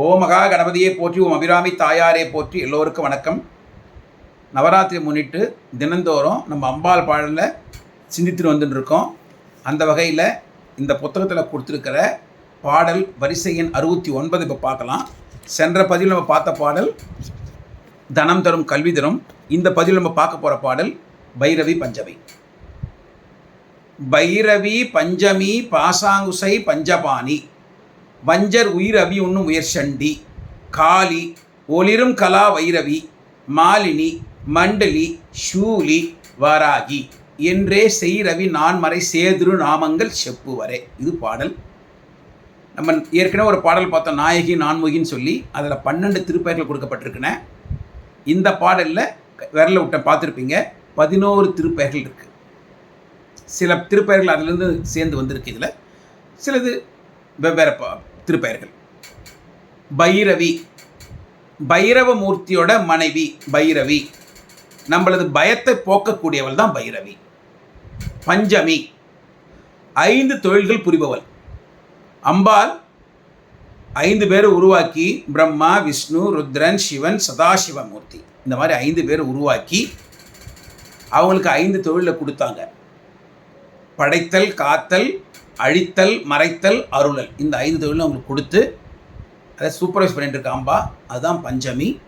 ஓ மகா கணபதியை போற்றி ஓம் அபிராமி தாயாரே போற்றி. எல்லோருக்கும் வணக்கம். நவராத்திரி முன்னிட்டு தினந்தோறும் நம்ம அம்பாள் பாடலில் சிந்தித்துட்டு வந்துட்டுருக்கோம் அந்த வகையில் இந்த புத்தகத்தில் கொடுத்துருக்கிற பாடல் வரிசை எண் அறுபத்தி ஒன்பது இப்போ பார்க்கலாம். சென்ற பதிவில் நம்ம பார்த்த பாடல் தனம் தரும் கல்வி தரும் இந்த பதிவில் நம்ம பார்க்க போகிற பாடல் பைரவி பஞ்சமி பைரவி பஞ்சமி பாசாங்குசை பஞ்சபாணி. வஞ்சர் உயிர் அவி உண்ணும் உயர் சண்டி காளி ஒளிரும் கலா வைரவி மாலினி மண்டலி ஷூலி வராகி. என்றே செய்ரவி நான்மறை சேதுரு நாமங்கள் செப்புவரே இது பாடல். நம்ம ஏற்கனவே ஒரு பாடல் பார்த்தோம் நாயகி நான்முகின்னு சொல்லி. அதில் பன்னெண்டு திருப்பெயர்கள் கொடுக்கப்பட்டிருக்குன. இந்த பாடலில் விரல விட்ட பார்த்துருப்பீங்க பதினோரு திருப்பெயர்கள் இருக்குது சில திருப்பெயர்கள் அதிலிருந்து சேர்ந்து வந்திருக்கு இதில். சிலது வெவ்வேறு பா திருப்பெயர்கள் பைரவி பைரவமூர்த்தியோட மனைவி பைரவி. நம்மளது பயத்தை போக்கக்கூடியவள் தான் பைரவி. பஞ்சமி ஐந்து தொழில்கள் புரிபவள். அம்பாள் ஐந்து பேரை உருவாக்கி பிரம்மா விஷ்ணு ருத்ரன் சிவன் சதாசிவமூர்த்தி. இந்த மாதிரி ஐந்து பேரை உருவாக்கி அவங்களுக்கு ஐந்து தொழிலை கொடுத்தாங்க. படைத்தல் காத்தல் அழித்தல் மறைத்தல் அருளல். இந்த ஐந்து தொழிலும் அவங்களுக்கு கொடுத்து அதை சூப்பர்வைஸ் பண்ணிட்டு இருக்க அம்பா அதுதான் பஞ்சமி.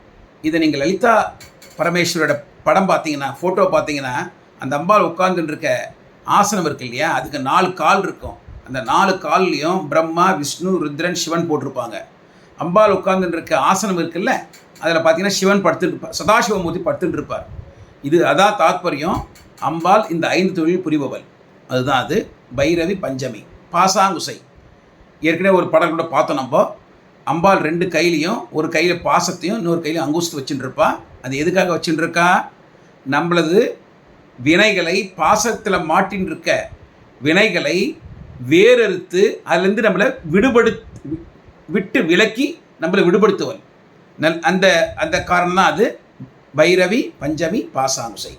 இதை நீங்கள் லலிதா பரமேஸ்வரோட படம் பார்த்தீங்கன்னா ஃபோட்டோ பார்த்தீங்கன்னா அந்த அம்பாள் உட்கார்ந்துட்டு இருக்க ஆசனம் இருக்கு இல்லையா? அதுக்கு நாலு கால் இருக்கும். அந்த நாலு கால்லையும் பிரம்மா விஷ்ணு ருத்ரன் சிவன் போட்டிருப்பாங்க. அம்பாள் உட்கார்ந்துட்டு இருக்க ஆசனம் இருக்குல்ல? அதில் பார்த்தீங்கன்னா சிவன் படுத்துட்டு சதாசிவமூர்த்தி படுத்துட்டு இருப்பார் இது அதான் தாத்பரியம். அம்பாள் இந்த ஐந்து தொழில் புரிபவள். அதுதான் அது. பைரவி பஞ்சமி பாசாங்குசை. ஏற்கனவே ஒரு படம் கூட பார்த்தோம் நம்ம. அம்பாள் ரெண்டு கையிலையும் ஒரு கையில் பாசத்தையும் இன்னொரு கையிலையும் அங்குஸ்து வச்சுட்டு இருப்பா அது எதுக்காக வச்சுட்டு இருக்கா நம்மளது வினைகளை பாசத்தில் மாட்டின்னு இருக்க வினைகளை வேறறுத்து அதுலேருந்து நம்மளை விடுபடு விட்டு விலக்கி நம்மளை விடுபடுத்துவன். நல் அந்த அந்த காரணம் தான் அது பைரவி பஞ்சமி பாசாங்குசை.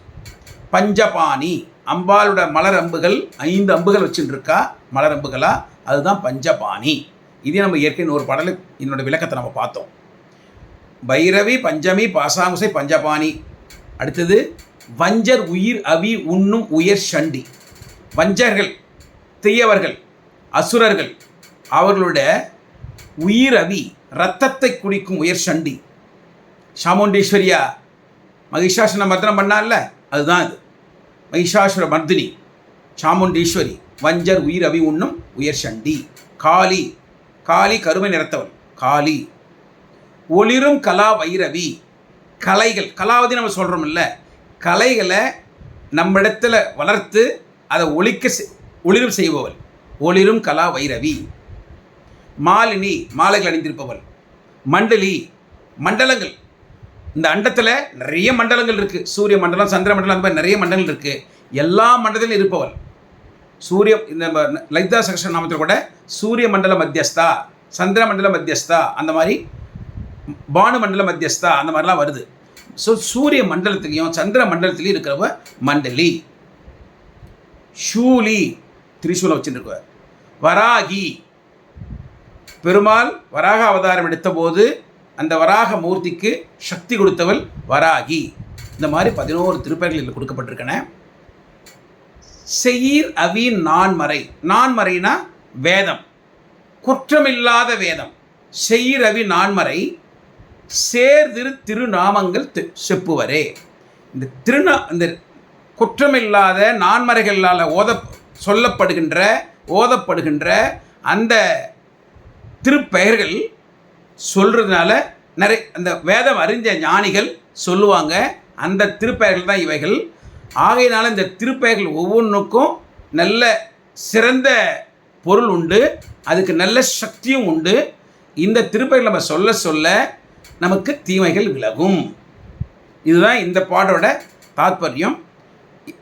பஞ்சபாணி. அம்பாளோட மலர் அம்புகள் ஐந்து அம்புகள் வச்சுட்டுருக்கா மலர் அம்புகளா? அதுதான் பஞ்சபாணி. இதே நம்ம ஏற்கனவே ஒரு படலு என்னோட விளக்கத்தை நம்ம பார்த்தோம். பைரவி பஞ்சமி பாசாங்குசை பஞ்சபாணி. அடுத்தது வஞ்சர் உயிர் அவி உண்ணும் உயர் சண்டி. வஞ்சர்கள் தீயவர்கள் அசுரர்கள் அவர்களுடைய உயிர் அவி ரத்தத்தை குடிக்கும் உயர் சண்டி. சாமுண்டீஸ்வரியா மகிஷாசன மர்தனம் பண்ணால அதுதான் இது. மகிஷாசுர மர்தினி சாமுண்டீஸ்வரி வஞ்சர் உயிர் அவி உண்ணும் உயர் சண்டி காளி காளி கருமை நிறத்தவள் காளி. ஒளிரும் கலா வைரவி கலைகள் கலாவதி நம்ம சொல்கிறோம்ல கலைகளை நம்மிடத்தில் வளர்த்து அதை ஒழிக்க செ- ஒளிரும் செய்பவள் ஒளிரும் கலா வைரவி. மாலினி மாலைகள் அணிந்திருப்பவள் மண்டலி மண்டலங்கள் இந்த அண்டத்தில் நிறைய மண்டலங்கள் இருக்குது சூரிய மண்டலம் சந்திர மண்டலம் அந்த மாதிரி நிறைய மண்டலங்கள் இருக்குது எல்லா மண்டலத்திலும் இருப்பவள். சூரிய இந்த லலிதா சகஸ்ர நாமத்தில் கூட சூரிய மண்டல மத்தியஸ்தா சந்திர மண்டல மத்தியஸ்தா அந்த மாதிரி பானு மண்டல மத்தியஸ்தா அந்த மாதிரிலாம் வருது. ஸோ சூரிய மண்டலத்திலையும் சந்திர மண்டலத்திலையும் இருக்கிறவ மண்டலி ஷூலி திரிசூலம் வச்சுருக்க வராகி பெருமாள் வராக அவதாரம் எடுத்தபோது அந்த வராக மூர்த்திக்கு சக்தி கொடுத்தவள் வராகி. இந்த மாதிரி பதினோரு திருப்பெயர்கள் இதில் கொடுக்கப்பட்டிருக்கன. செயீர் அவி நான்மறை. நான்மறைனா வேதம். குற்றமில்லாத வேதம். செயீர் அவி நான்மறை சேர்திரு திருநாமங்கள் தி- செப்புவரே. இந்த திருநா இந்த குற்றமில்லாத நான்மறைகளால் ஓத சொல்லப்படுகின்ற ஓதப்படுகின்ற அந்த திருப்பெயர்கள் சொல்கிறதுனால நிறைய அந்த வேதம் அறிஞ்ச ஞானிகள் சொல்லுவாங்க அந்த திருப்பெயர்கள் தான் இவைகள். ஆகையினால இந்த திருப்பெயர்கள் ஒவ்வொன்றுக்கும் நல்ல சிறந்த பொருள் உண்டு அதுக்கு நல்ல சக்தியும் உண்டு. இந்த திருப்பெயர்கள் நம்ம சொல்ல சொல்ல நமக்கு தீமைகள் விலகும். இதுதான் இந்த பாடலோட தாத்பரியம்.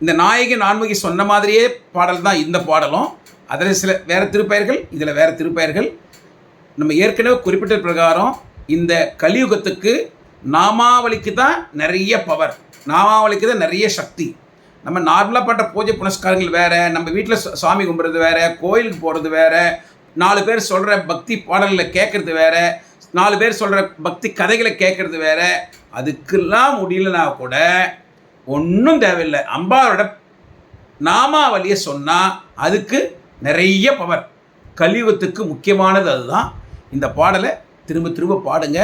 இந்த நாயகி நான்முகி சொன்ன மாதிரியே பாடல் தான் இந்த பாடலும். அதில் சில வேறு திருப்பெயர்கள் இதில் வேறு திருப்பெயர்கள். நம்ம ஏற்கனவே குறிப்பிட்ட பிரகாரம் இந்த கலியுகத்துக்கு நாமாவளிக்கு தான் நிறைய பவர் நாமாவளிக்கு தான் நிறைய சக்தி. நம்ம நார்மலாக பண்ணுற பூஜை புனஸ்காரங்கள் வேறு நம்ம வீட்டில் சாமி கும்பிட்றது வேறு கோயிலுக்கு போகிறது வேறு நாலு பேர் சொல்கிற பக்தி பாடல்களை கேட்குறது வேறு நாலு பேர் சொல்கிற பக்தி கதைகளை கேட்குறது வேறு அதுக்கெல்லாம் முடியலனா கூட ஒன்றும் தேவையில்லை. அம்பாவோட நாமாவளியை சொன்னால் அதுக்கு நிறைய பவர் கலியுகத்துக்கு முக்கியமானது அதுதான். இந்த பாடலை திரும்ப திரும்ப பாடுங்க.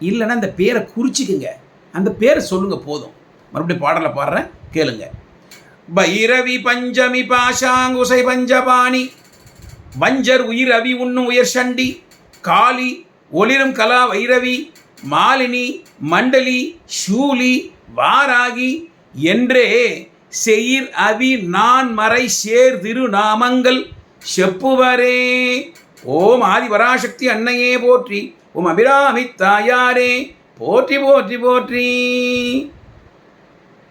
இல்லைன்னா அந்த பேரை குறிச்சிக்குங்க. அந்த பேரை சொல்லுங்க போதும். மறுபடியும் பாடலை பாடுறேன் கேளுங்க. பைரவி பஞ்சமி பாஷாங்குசை பஞ்சபாணி வஞ்சர் உயிர் அவி உண்ணும் உயர் சண்டி காளி ஒளிரும் கலா வைரவி மாலினி மண்டலி ஷூலி வாராகி என்றே செயிர் அவி நான் மறை சேர் திருநாமங்கள் செப்புவரே. ஓம் ஆதி பராசக்தி அன்னையே போற்றி ஓம் அபிராமி தாயாரே போற்றி போற்றி போற்றி.